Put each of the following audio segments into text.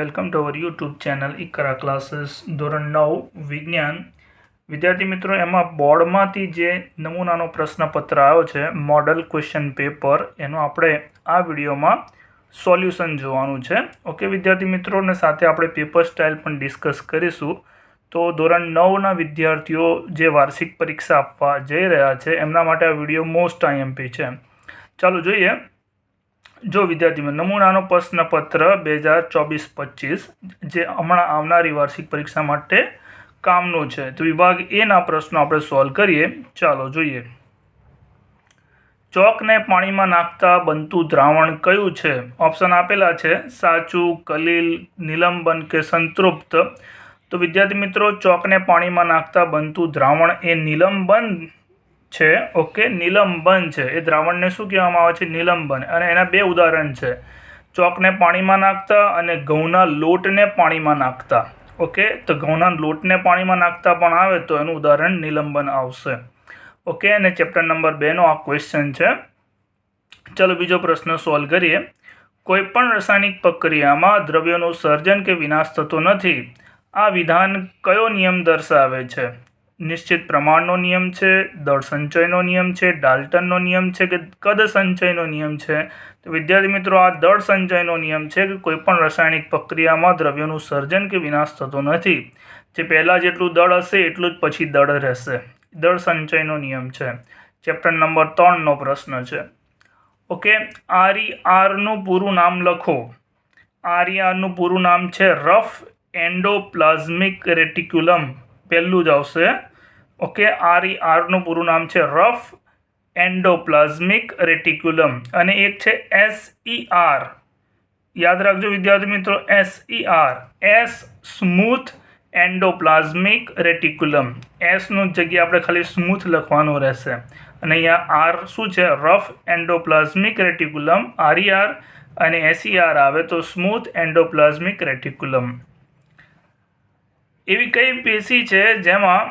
Welcome to our YouTube channel Iqra classes ધોરણ નવ, વિજ્ઞાન. વિદ્યાર્થી મિત્રો, એમાં બોર્ડમાંથી જે નમૂનાનો પ્રશ્નપત્ર આવ્યો છે મોડલ ક્વેશ્ચન પેપર એનું આપણે આ વિડીયોમાં સોલ્યુશન જોવાનું છે. ઓકે વિદ્યાર્થી મિત્રોને સાથે આપણે પેપર સ્ટાઇલ પણ ડિસ્કસ કરીશું. તો ધોરણ નવના વિદ્યાર્થીઓ જે વાર્ષિક પરીક્ષા આપવા જઈ રહ્યા છે, એમના માટે આ વીડિયો મોસ્ટ આઈએમપી છે. ચાલો જોઈએ. જો વિદ્યાર્થી નમૂનાનો પ્રશ્નપત્ર બે હજાર ચોવીસ પચીસ, જે હમણાં આવનારી વાર્ષિક પરીક્ષા માટે કામનું છે. તો વિભાગ એના પ્રશ્નો આપણે સોલ્વ કરીએ. ચાલો જોઈએ. ચોકને પાણીમાં નાખતા બનતું દ્રાવણ કયું છે? ઓપ્શન આપેલા છે, સાચું, કલીલ, નિલંબન કે સંતૃપ્ત. તો વિદ્યાર્થી મિત્રો, ચોકને પાણીમાં નાખતા બનતું દ્રાવણ એ નિલંબન છે, ઓકે, નિલંબન છે. એ દ્રાવણને શું કહેવામાં આવે છે? નિલંબન. અને એના બે ઉદાહરણ છે. ચોકને પાણીમાં નાખતા અને ઘઉંના લોટને પાણીમાં નાખતા. ઓકે, તો ઘઉંના લોટને પાણીમાં નાખતા પણ આવે તો એનું ઉદાહરણ નિલંબન આવશે. ઓકે, અને ચેપ્ટર નંબર બેનો આ ક્વેશ્ચન છે. ચલો બીજો પ્રશ્ન સોલ્વ કરીએ. કોઈપણ રાસાયણિક પ્રક્રિયામાં દ્રવ્યોનું સર્જન કે વિનાશ થતો નથી. આ વિધાન કયો નિયમ દર્શાવે છે? નિશ્ચિત પ્રમાણનો નિયમ છે, દળ સંચયનો નિયમ છે, ડાલ્ટનનો નિયમ છે કે કદ સંચયનો નિયમ છે? તો વિદ્યાર્થી મિત્રો, આ દળ સંચયનો નિયમ છે કે કોઈપણ રાસાયણિક પ્રક્રિયામાં દ્રવ્યોનું સર્જન કે વિનાશ થતો નથી. જે પહેલાં જેટલું દળ હશે, એટલું જ પછી દળ રહેશે. દળ સંચયનો નિયમ છે. ચેપ્ટર નંબર ત્રણનો પ્રશ્ન છે. ઓકે, આરી આરનું પૂરું નામ લખો. આરી આરનું પૂરું નામ છે રફ એન્ડોપ્લાઝમિક રેટિક્યુલમ. પહેલું જ આવશે. ઓકે, આર ઈ આરનું પૂરું નામ છે રફ એન્ડોપ્લાઝમિક રેટિક્યુલમ અને એક છે એસ ઈ આર. યાદ રાખજો વિદ્યાર્થી મિત્રો, S E R, S smooth endoplasmic reticulum. એસનું જગ્યાએ આપણે ખાલી સ્મૂથ લખવાનું રહેશે. અને અહીંયા આર શું છે? રફ એન્ડોપ્લાઝમિક રેટિક્યુલમ આરઈઆર અને એસીઆર આવે તો સ્મૂથ એન્ડોપ્લાઝમિક રેટિક્યુલમ. એવી કઈ પેશી છે જેમાં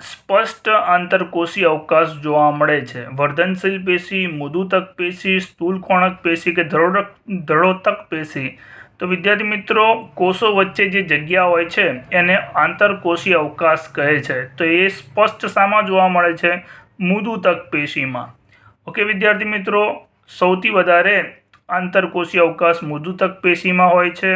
સ્પષ્ટ આંતરકોષી અવકાશ જોવા મળે છે? વર્ધનશીલ પેશી, મૃદુતક પેશી સ્થૂલકોણક પેશી કે ધરોડક ધરોતક પેશી? તો વિદ્યાર્થી મિત્રો, કોષો વચ્ચે જે જગ્યા હોય છે, એને આંતરકોષી અવકાશ કહે છે. તો એ સ્પષ્ટ શામાં જોવા મળે છે? મૃદુતક પેશીમાં. ઓકે, વિદ્યાર્થી મિત્રો, સૌથી વધારે આંતરકોષી અવકાશ મૃદુતક પેશીમાં હોય છે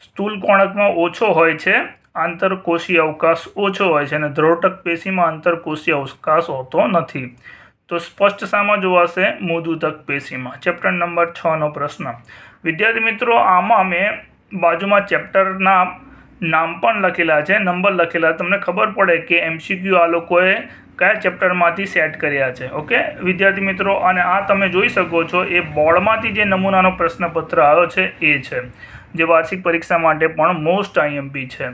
સ્થૂલ કોણકમાં ઓછો હોય છે આંતરકોષી અવકાશ ઓછો હોય છે અને ધ્રોટક પેશીમાં આંતરકોષી અવકાશ હોતો નથી. તો સ્પષ્ટ શામાં જોવાશે મૃદુતક પેશીમાં. ચેપ્ટર નંબર છનો પ્રશ્ન. વિદ્યાર્થી મિત્રો, આમાં મેં બાજુમાં ચેપ્ટરના નામ પણ લખેલા છે નંબર લખેલા. તમને ખબર પડે કે એમસીક્યુ આ લોકોએ કયા ચેપ્ટરમાંથી સેટ કર્યા છે ઓકે વિદ્યાર્થી મિત્રો, અને આ તમે જોઈ શકો છો, એ બોર્ડમાંથી જે નમૂનાનો પ્રશ્નપત્ર આવ્યો છે, એ છે. જે વાર્ષિક પરીક્ષા માટે પણ મોસ્ટ આઈએમપી છે.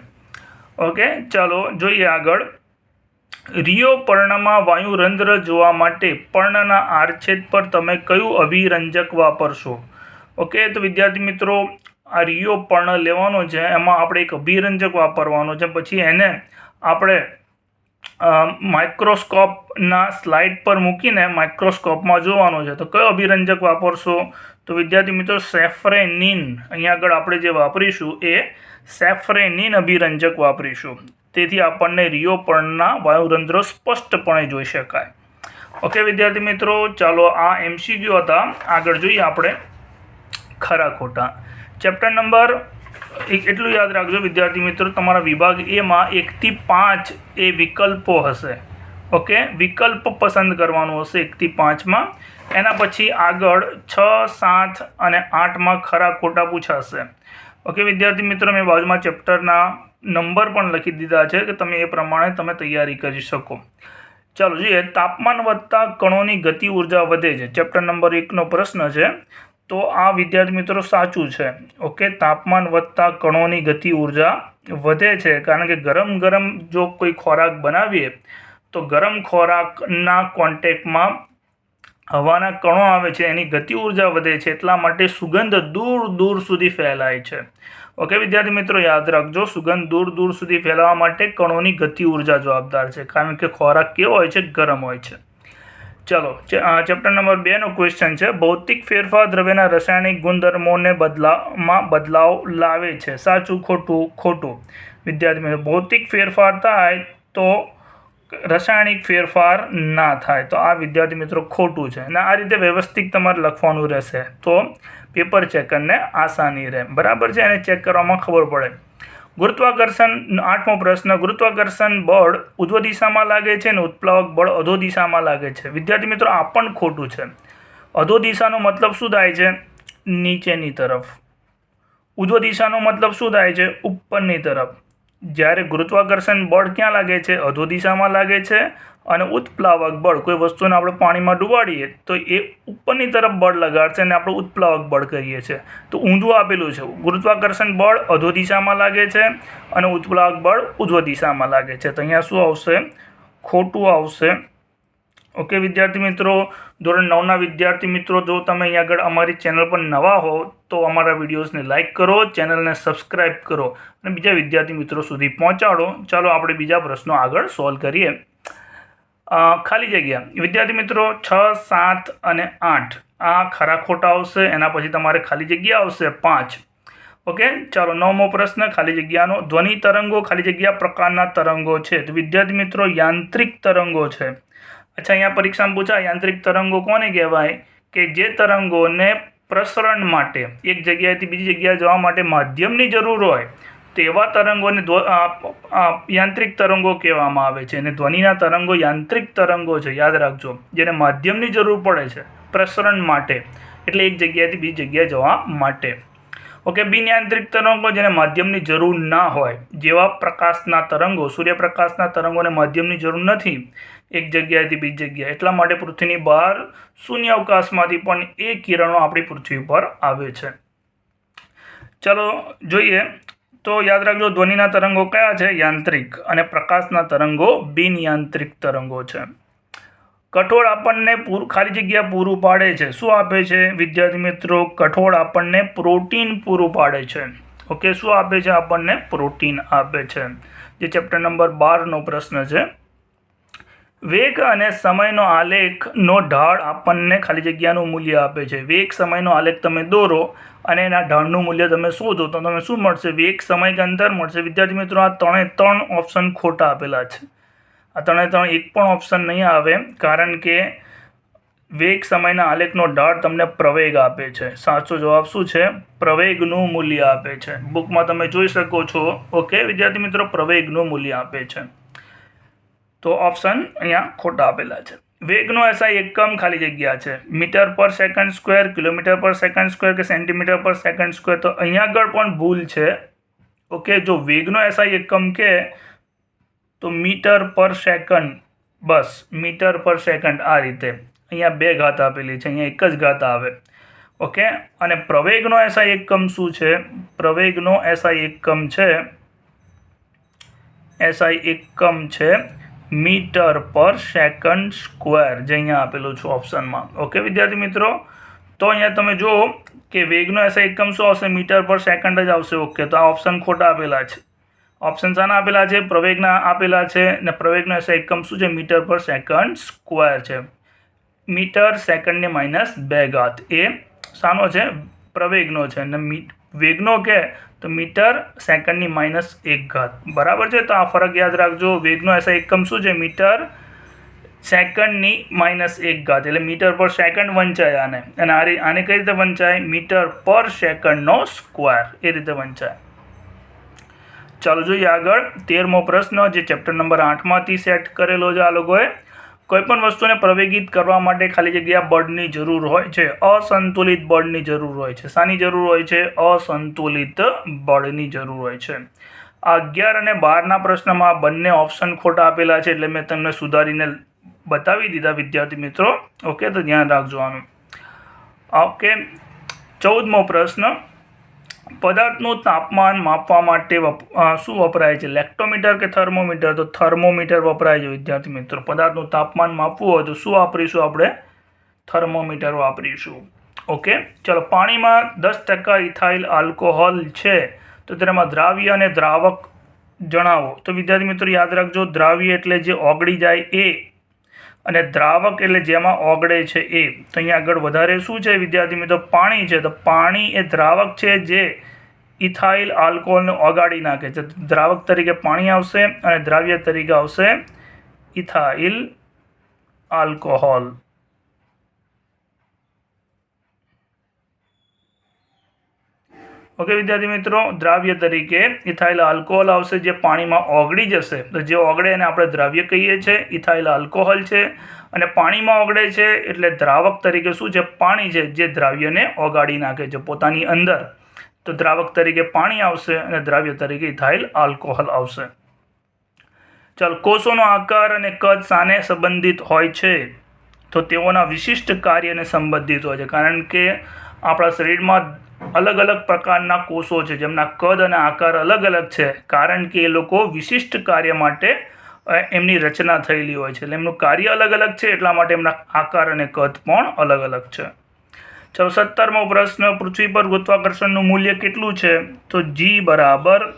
ઓકે, ચાલો જોઈએ આગળ. રિયો પર્ણમાં વાયુરંધ્ર જોવા માટે પર્ણના આરછેદ પર તમે કયું અભિરંજક વાપરશો? ઓકે, તો વિદ્યાર્થી મિત્રો, આ રિયો પર્ણ લેવાનો છે, એમાં આપણે એક અભિરંજક વાપરવાનો છે, પછી એને આપણે માઇક્રોસ્કોપના સ્લાઇડ પર મૂકીને માઇક્રોસ્કોપમાં જોવાનું છે. તો કયો અભિરંજક વાપરશો? તો વિદ્યાર્થી મિત્રો, સેફ્રેનિન. અહીંયા આગળ આપણે જે વાપરીશું એ સેફ્રેનિન અભિરંજક વાપરીશું. તેથી આપણને રિયોપર્ણના વાયુરંધ્રો સ્પષ્ટપણે જોઈ શકાય. ઓકે વિદ્યાર્થી મિત્રો, ચાલો આ એમસીક્યુ હતા. આગળ જોઈએ આપણે ખરા ખોટા. ચેપ્ટર નંબર એટલું યાદ રાખજો, વિદ્યાર્થી મિત્રો, તમારા વિભાગ એમાં એકથી પાંચ એ વિકલ્પો હશે. ઓકે? વિકલ્પ પસંદ કરવાનો હશે એકથી પાંચમાં એના પછી આગળ છ, સાત અને આઠમાં ખરા ખોટા પૂછાશે. ઓકે, વિદ્યાર્થી મિત્રો, મેં બાજુમાં ચેપ્ટરના નંબર પણ લખી દીધા છે કે તમે એ પ્રમાણે તમે તૈયારી કરી શકો. ચાલો જોઈએ, તાપમાન વધતા કણોની ગતિ ઊર્જા વધે છે. ચેપ્ટર નંબર એકનો પ્રશ્ન છે તો આ વિદ્યાર્થી મિત્રો સાચું છે. ઓકે, તાપમાન વધતા કણોની ગતિ ઊર્જા વધે છે. કારણ કે ગરમ ગરમ જો કોઈ ખોરાક બનાવીએ, તો ગરમ ખોરાકના કોન્ટેક્ટમાં હવાના કણો આવે છે, એની ગતિ ઊર્જા વધે છે, એટલા માટે સુગંધ દૂર દૂર સુધી ફેલાય છે. ઓકે, વિદ્યાર્થી મિત્રો યાદ રાખજો, સુગંધ દૂર દૂર સુધી ફેલાવા માટે કણોની ગતિ ઊર્જા જવાબદાર છે. કારણ કે ખોરાક કેવો હોય છે? ગરમ હોય છે. ચલો ચેપ્ટર નંબર બેનો ક્વેશ્ચન છે. ભૌતિક ફેરફાર દ્રવ્યના રાસાયણિક ગુણધર્મોને બદલામાં બદલાવ લાવે છે. સાચું, ખોટું ખોટું. વિદ્યાર્થી મિત્રો, ભૌતિક ફેરફાર થાય તો રાસાયણિક ફેરફાર ના થાય. તો આ વિદ્યાર્થી મિત્રો ખોટું છે. અને આ રીતે વ્યવસ્થિત તમારે લખવાનું રહેશે. તો પેપર ચેકરને આસાની રહે. બરાબર છે? એને ચેક કરવામાં ખબર પડે. ગુરુત્વાકર્ષણ આઠમો પ્રશ્ન, ગુરુત્વાકર્ષણ બળ ઉધ્વ દિશામાં લાગે છે અને ઉત્પ્લાવક બળ અધો દિશામાં લાગે છે. વિદ્યાર્થી મિત્રો, આ પણ ખોટું છે. અધો દિશાનો મતલબ શું થાય છે? નીચેની તરફ. ઉધ્વ દિશાનો મતલબ શું થાય છે? ઉપરની તરફ. જ્યારે ગુરુત્વાકર્ષણ બળ ક્યાં લાગે છે? અધો દિશામાં લાગે છે અને ઉત્પ્લાવક બળ, કોઈ વસ્તુને આપણે પાણીમાં ડુબાડીએ તો એ ઉપરની તરફ બળ લગાડશે અને આપણે ઉત્પ્લાવક બળ કહીએ છીએ. તો ઊંધું આપેલું છે. ગુરુત્વાકર્ષણ બળ અધો દિશામાં લાગે છે અને ઉત્પ્લાવક બળ ઉધ્વ દિશામાં લાગે છે. તો અહીંયા શું આવશે? ખોટું આવશે. ઓકે, વિદ્યાર્થી મિત્રો, ધોરણ નવના વિદ્યાર્થી મિત્રો, જો તમે અહીં આગળ અમારી ચેનલ પર નવા હો, તો અમારા વિડીયોઝને લાઇક કરો, ચેનલને સબસ્ક્રાઈબ કરો અને બીજા વિદ્યાર્થી મિત્રો સુધી પહોંચાડો. ચાલો આપણે બીજા પ્રશ્નો આગળ સોલ્વ કરીએ. ખાલી જગ્યા. વિદ્યાર્થી મિત્રો, છ, સાત અને આઠ. આ ખરા ખોટા આવશે, એના પછી તમારે ખાલી જગ્યા આવશે પાંચ. ઓકે, ચાલો નવમો પ્રશ્ન, ખાલી જગ્યાનો. ધ્વનિ તરંગો ખાલી જગ્યા પ્રકારના તરંગો છે. તો વિદ્યાર્થી મિત્રો, યાંત્રિક તરંગો છે. અચ્છા, અહીંયા પરીક્ષામાં પૂછાય, યાંત્રિક તરંગો કોને કહેવાય? કે જે તરંગોને પ્રસરણ માટે, એક જગ્યાએથી બીજી જગ્યાએ જવા માટે માધ્યમની જરૂર હોય, તેવા તરંગોને યાંત્રિક તરંગો કહેવામાં આવે છે. અને ધ્વનિના તરંગો યાંત્રિક તરંગો છે. યાદ રાખજો, જેને માધ્યમની જરૂર પડે છે, પ્રસરણ માટે, એટલે એક જગ્યાએથી બીજી જગ્યાએ જવા માટે. ઓકે બિનયાંત્રિક તરંગો જેને માધ્યમની જરૂર ના હોય, જેવા પ્રકાશના તરંગો, સૂર્યપ્રકાશના તરંગોને માધ્યમની જરૂર નથી એક જગ્યાએથી બીજી જગ્યાએ. એટલા માટે પૃથ્વીની બહાર શૂન્ય અવકાશમાંથી પણ એ કિરણો આપણી પૃથ્વી પર આવે છે. ચલો જોઈએ. તો યાદ રાખજો, ધ્વનિના તરંગો કયા છે? યાંત્રિક અને પ્રકાશના તરંગો બિનયાંત્રિક તરંગો છે. કઠોળ આપણને પૂર, ખાલી જગ્યા પૂરું પાડે છે. શું આપે છે? વિદ્યાર્થી મિત્રો, કઠોળ આપણને પ્રોટીન પૂરું પાડે છે. ઓકે, શું આપે છે? આપણને પ્રોટીન આપે છે. જે ચેપ્ટર નંબર બારનો પ્રશ્ન છે. વેગ અને સમયનો આલેખનો ઢાળ આપણને ખાલી જગ્યાનું મૂલ્ય આપે છે. વેગ, સમયનો આલેખ તમે દોરો અને એના ઢાળનું મૂલ્ય તમે શોધો તો તમે શું મળશે? વેગ, સમય કે અંતર મળશે? વિદ્યાર્થી મિત્રો, આ ત્રણે ત્રણ ઓપ્શન ખોટા આપેલા છે. આ ત્રણે ત્રણ એક પણ ઓપ્શન નહીં આવે કારણ કે વેગ, સમયના આલેખનો ઢાળ તમને પ્રવેગ આપે છે. સાચો જવાબ શું છે? પ્રવેગનું મૂલ્ય આપે છે. બુકમાં તમે જોઈ શકો છો. ઓકે? વિદ્યાર્થી મિત્રો, પ્રવેગનું મૂલ્ય આપે છે. તો ઓપ્શન અહીંયા ખોટા આપેલા છે. વેગનો એસઆઈ એકમ ખાલી જગ્યા છે. Metre per second square kilometre per second square કે સેન્ટીમીટર પર સેકન્ડ સ્ક્વેર તો અહીંયા આગળ પણ ભૂલ છે. ઓકે જો વેગનો એસઆઈ એકમ કે, તો મીટર પર સેકન્ડ બસ, મીટર પર સેકન્ડ આ રીતે. અહીંયા બે ઘાત આપેલી છે, અહીંયા એક જ ઘાત આવે. ઓકે અને પ્રવેગનો એસઆઈ એકમ શું છે? પ્રવેગનો એસઆઈ એકમ છે એસઆઈ એકમ છે મીટર પર સેકન્ડ સ્ક્વેર જે અહીંયા આપેલું છે ઓપ્શનમાં. ઓકે, વિદ્યાર્થી મિત્રો? તો અહીંયા તમે જુઓ કે વેગનો એસા એકમ શું આવશે? મીટર પર સેકન્ડ જ આવશે. ઓકે, તો આ ઓપ્શન ખોટા આપેલા છે. ઓપ્શન શાના આપેલા છે? પ્રવેગના આપેલા છે. ને પ્રવેગનો એસા એકમ શું છે? મીટર પર સેકન્ડ સ્ક્વેર છે. મીટર સેકન્ડને માઇનસ બે ઘાત. એ શાનો છે? પ્રવેગનો છે. અને વેગનો કે તો મીટર સેકન્ડની માઇનસ એક ઘાત. બરાબર છે? તો આ ફરક યાદ રાખજો. વેગનો એસા એકમ શું છે? મીટર સેકન્ડની માઇનસ એક ઘાત. એટલે મીટર પર સેકન્ડ વંચાય આને. અને આ આને કઈ રીતે વંચાય? મીટર પર સેકન્ડનો સ્ક્વેર. એ રીતે વંચાય. ચાલો જોઈએ આગળ. તેરમો પ્રશ્ન જે ચેપ્ટર નંબર આઠમાંથી સેટ કરેલો છે આ લોકોએ. કોઈપણ વસ્તુને પ્રવેગિત કરવા માટે ખાલી જગ્યા બળની જરૂર હોય છે, અસંતુલિત બળની જરૂર હોય છે. શાની જરૂર હોય છે? અસંતુલિત બળની જરૂર હોય છે. અગિયાર અને બારના પ્રશ્નમાં બંને ઓપ્શન ખોટા આપેલા છે એટલે મેં તમને સુધારીને બતાવી દીધા, વિદ્યાર્થી મિત્રો. ઓકે, તો ધ્યાન રાખજો આનું. ઓકે, ચૌદમો પ્રશ્ન. પદાર્થનું તાપમાન માપવા માટે શું વપરાય છે? લેક્ટોમીટર કે થર્મોમીટર? તો થર્મોમીટર વપરાય છે, વિદ્યાર્થી મિત્રો. પદાર્થનું તાપમાન માપવું હોય તો શું વાપરીશું આપણે? થર્મોમીટર વાપરીશું. ઓકે? ચલો, પાણીમાં દસ ટકા ઇથાઇલ આલ્કોહોલ છે, તો તેમાં દ્રાવ્ય અને દ્રાવક જણાવો. તો વિદ્યાર્થી મિત્રો, યાદ રાખજો, દ્રાવ્ય એટલે જે ઓગળી જાય એ અને દ્રાવક એટલે જેમાં ઓગળે છે એ. તો અહીંયા આગળ વધારે શું છે વિદ્યાર્થી મિત્રો? પાણી છે. તો પાણી એ દ્રાવક છે જે ઇથાઇલ આલ્કોહોલને ઓગાળી નાખે છે. દ્રાવક તરીકે પાણી આવશે અને દ્રાવ્ય તરીકે આવશે ઇથાઇલ આલ્કોહોલ. ઓકે, વિદ્યાર્થી મિત્રો, દ્રાવ્ય તરીકે ઇથાઇલ આલ્કોહોલ આવશે જે પાણીમાં ઓગળી જશે. તો જે ઓગળે એને આપણે દ્રાવ્ય કહીએ છીએ, ઇથાઇલ આલ્કોહોલ છે. અને પાણીમાં ઓગળે છે એટલે દ્રાવક તરીકે શું છે? પાણી છે જે દ્રાવ્યને ઓગાળી નાખે છે પોતાની અંદર. તો દ્રાવક તરીકે પાણી આવશે અને દ્રાવ્ય તરીકે ઇથાઇલ આલ્કોહોલ આવશે. ચાલ, કોષોનો આકાર અને કદ સાને સંબંધિત હોય છે. તો તેઓના વિશિષ્ટ કાર્યને સંબંધિત હોય છે. કારણ કે આપણા શરીરમાં અલગ અલગ પ્રકારના કોષો છે, જેમના કદ અને આકાર અલગ અલગ છે, કારણ કે એ લોકો વિશિષ્ટ કાર્ય માટે એમની રચના થયેલી હોય છે. એટલે એમનું કાર્ય અલગ અલગ છે, એટલા માટે એમના આકાર અને કદ પણ અલગ અલગ છે. ચલો, સત્તરમો પ્રશ્ન, પૃથ્વી પર ગુરુત્વાકર્ષણનું મૂલ્ય કેટલું છે? તો જી બરાબર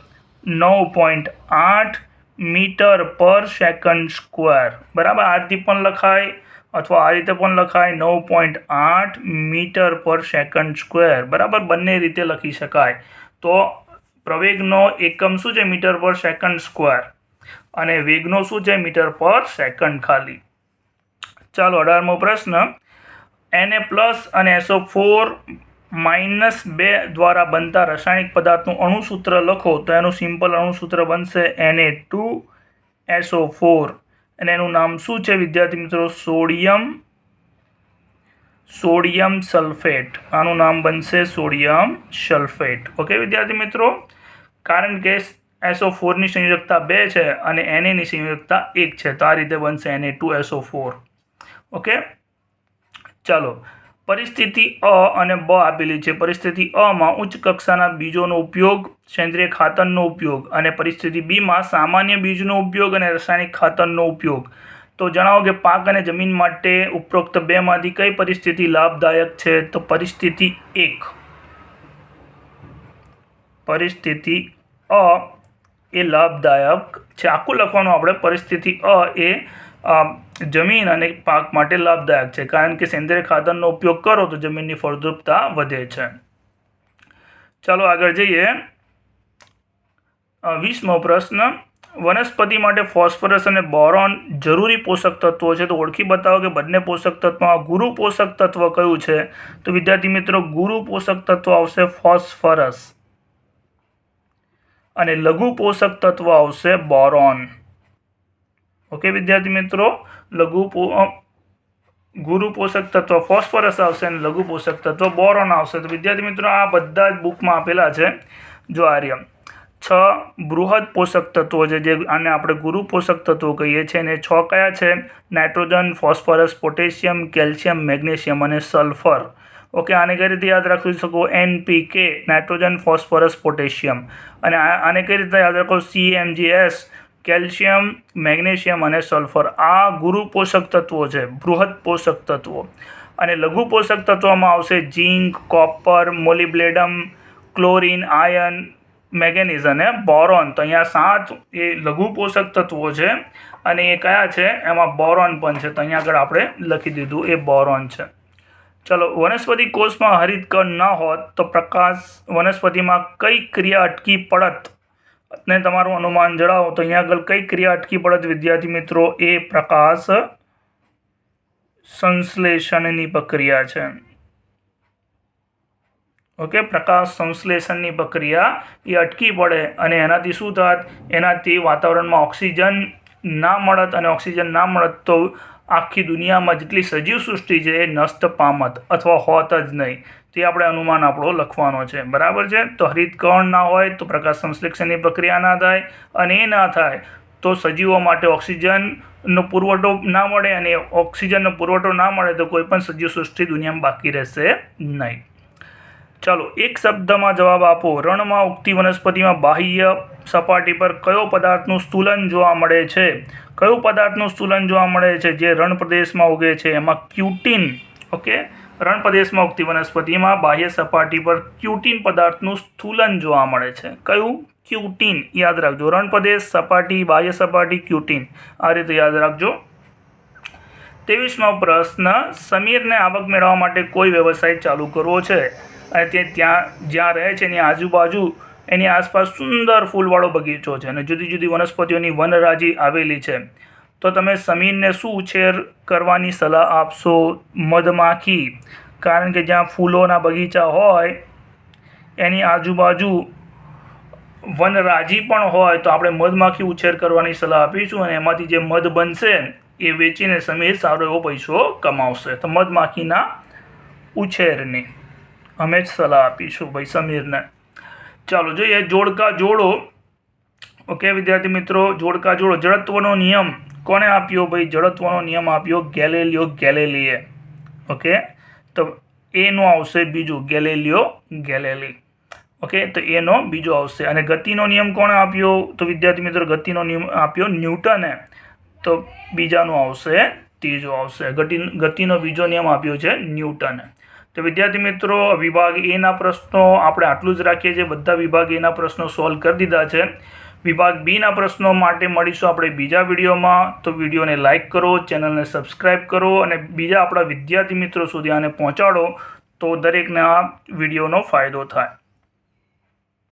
નવ પોઈન્ટ આઠ મીટર પર સેકન્ડ સ્ક્વેર. બરાબર આરથી પણ લખાય. અથવા આ રીતે પણ લખાય, નવ પોઈન્ટ આઠ મીટર પર સેકન્ડ સ્ક્વેર બરાબર? બંને રીતે લખી શકાય. તો પ્રવેગનો એકમ શું છે? મીટર પર સેકન્ડ સ્ક્વેર અને વેગનો શું છે? મીટર પર સેકન્ડ ખાલી. ચાલો, અઢારમો પ્રશ્ન. એને પ્લસ અને એસો ફોર માઇનસ બે દ્વારા બનતા રાસાયણિક પદાર્થનું અણુસૂત્ર લખો તો એનું સિમ્પલ અણુસૂત્ર બનશે એને ટુ એસો ફોર અને એનું નામ શું છે વિદ્યાર્થી મિત્રો? Sodium sodium sulphate. આનું નામ બનશે સોડિયમ સલ્ફેટ. ઓકે વિદ્યાર્થી મિત્રો? કારણ કે એસો ફોરની સંયોજકતા બે છે અને એનએની સંયોજકતા એક છે. તો આ રીતે બનશે એને ટુ એસો ફોર ઓકે ચાલો. પરિસ્થિતિ અ અને બ આપેલી છે. પરિસ્થિતિ અમાં ઉચ્ચ કક્ષાના બીજોનો ઉપયોગ સેન્દ્રિય ખાતરનો ઉપયોગ અને પરિસ્થિતિ બીમાં સામાન્ય બીજનો ઉપયોગ અને રાસાયણિક ખાતરનો ઉપયોગ. તો જણાવો કે પાક અને જમીન માટે ઉપરોક્ત બેમાંથી કઈ પરિસ્થિતિ લાભદાયક છે? તો પરિસ્થિતિ એક. પરિસ્થિતિ અ એ લાભદાયક છે. આખું લખવાનું આપણે પરિસ્થિતિ અ એ જમીન અને પાક માટે લાભદાયક છે. કારણ કે સેન્દ્રિય ખાતરનો ઉપયોગ કરો તો જમીનની ફળદ્રુપતા વધે છે. ચાલો આગળ જઈએ. વીસમો પ્રશ્ન, વનસ્પતિ માટે ફોસ્ફરસ અને બોરોન જરૂરી પોષક તત્વો છે. તો ઓળખી બતાવો કે બંને પોષક તત્વમાં ગુરુ પોષક તત્વ કયું છે? તો વિદ્યાર્થી મિત્રો, ગુરુ પોષક તત્વ આવશે ફોસ્ફરસ અને લઘુ પોષક તત્વ આવશે બોરોન. ઓકે વિદ્યાર્થી મિત્રો? લઘુ ગુરુ પોષક તત્વ ફોસ્ફરસ આવશે અને લઘુ પોષક તત્વ બોરોન આવશે. તો વિદ્યાર્થી મિત્રો, આ બધા જ બુકમાં આપેલા છે. જો આર્ય છ બૃહદ પોષક તત્વો છે, જે આને આપણે ગુરુ પોષક તત્વો કહીએ છીએ. અને છ કયા છે? Nitrogen, phosphorus, potassium, calcium, magnesium અને સલ્ફર. ઓકે, આને કઈ રીતે યાદ રાખી શકો? NPK nitrogen, phosphorus, potassium. અને આને કઈ રીતે યાદ રાખો? સીએમજીએસ કેલ્શિયમ, મેગ્નેશિયમ અને સલ્ફર. આ ગુરુ પોષક તત્વો છે, બૃહદ પોષક તત્વો. અને લઘુ પોષક તત્વોમાં આવશે zinc, copper, molybdenum, chlorine, iron manganese અને બોરોન. તો અહીંયા સાત એ લઘુ પોષક તત્વો છે અને એ કયા છે? એમાં બોરોન પણ છે. તો અહીંયા આગળ આપણે લખી દીધું એ બોરોન છે. ચલો, વનસ્પતિ કોષમાં હરિતકણ ન હોત તો પ્રકાશ વનસ્પતિમાં કઈ ક્રિયા અટકી પડત? ને તમારું અનુમાન જણાવો. તો અહીંયા આગળ કઈ ક્રિયા અટકી પડત? વિદ્યાર્થી મિત્રો, એ પ્રકાશ સંશ્લેષણની પ્રક્રિયા છે. ઓકે પ્રકાશ સંશ્લેષણની પ્રક્રિયા એ અટકી પડે અને એનાથી શું થાત? એનાથી વાતાવરણમાં ઓક્સિજન ના મળત અને ઓક્સિજન ના મળત તો આખી દુનિયામાં જેટલી સજીવ સૃષ્ટિ છે એ નષ્ટ પામત અથવા હોત જ નહીં. તે આપણે અનુમાન આપણો લખવાનો છે. બરાબર છે? તો હરિતકણ ના હોય તો પ્રકાશ સંશ્લેષણની પ્રક્રિયા ના થાય અને એ ના થાય તો સજીવો માટે ઓક્સિજનનો પુરવઠો ના મળે અને ઓક્સિજનનો પુરવઠો ના મળે તો કોઈ પણ સજીવ સૃષ્ટિ દુનિયામાં બાકી રહેશે નહીં. ચાલો એક શબ્દમાં જવાબ આપો. રણમાં ઉગતી વનસ્પતિમાં બાહ્ય સપાટી પર કયો પદાર્થનું સ્તુલન જોવા મળે છે? કયું પદાર્થનું સ્તુલન જોવા મળે છે જે રણ પ્રદેશમાં ઉગે છે? એમાં ક્યુટીન ઓકે રણ પ્રદેશમાં ઉગતી વનસ્પતિમાં બાહ્ય સપાટી પર ક્યુટીન પદાર્થનું સ્થૂલન જોવા મળે છે. કયું? ક્યુટીન. યાદ રાખજો. રણ પ્રદેશ, સપાટી, બાહ્ય સપાટી, ક્યુટીન. આ રીતે યાદ રાખજો. ત્રેવીસમો પ્રશ્ન, સમીરને આવક મેળવવા માટે કોઈ વ્યવસાય ચાલુ કરવો છે? અને તે ત્યાં, જ્યાં રહે છે, એની આજુબાજુ, એની આસપાસ સુંદર ફૂલવાળો બગીચો છે અને જુદી જુદી વનસ્પતિઓની વનરાજી આવેલી છે. તો તમે સમીરને શું ઉછેર કરવાની સલાહ આપશો મધમાખી? કારણ કે જ્યાં ફૂલોના બગીચા હોય, એની આજુબાજુ વનરાજી પણ હોય, તો આપણે મધમાખી ઉછેર કરવાની સલાહ આપીશું અને એમાંથી જે મધ બનશે એ વેચીને સમીર સારો એવો પૈસો કમાવશે. તો મધમાખીના ઉછેરની અમે જ સલાહ આપીશું ભાઈ સમીરને. ચાલો જોઈએ, જોડકા જોડો. ઓકે, વિદ્યાર્થી મિત્રો, જોડકા જોડો. જડત્વનો નિયમ કોને આપ્યો ભાઈ? જડત્વનો નિયમ આપ્યો ગેલેલિયો ગેલેલીએ. ઓકે, તો એનો આવશે બીજું ગેલેલિયો ગેલેલી. ઓકે, તો એનો બીજો આવશે. અને ગતિનો નિયમ કોણે આપ્યો? તો વિદ્યાર્થી મિત્રો, ગતિનો નિયમ આપ્યો ન્યૂટને. તો બીજાનું આવશે, ત્રીજો આવશે. ગતિ, ગતિનો બીજો નિયમ આપ્યો છે ન્યૂટને. તો વિદ્યાર્થી મિત્રો, વિભાગ એના પ્રશ્નો આપણે આટલું જ રાખીએ છીએ. બધા વિભાગ એના પ્રશ્નો સોલ્વ કરી દીધા છે. વિભાગ બીના પ્રશ્નો માટે મળીશું આપણે બીજા વિડીયોમાં. તો વિડીયોને લાઇક કરો, ચેનલને સબસ્ક્રાઈબ કરો અને બીજા આપણા વિદ્યાર્થી મિત્રો સુધી આને પહોંચાડો તો દરેકને આ વિડીયોનો ફાયદો થાય.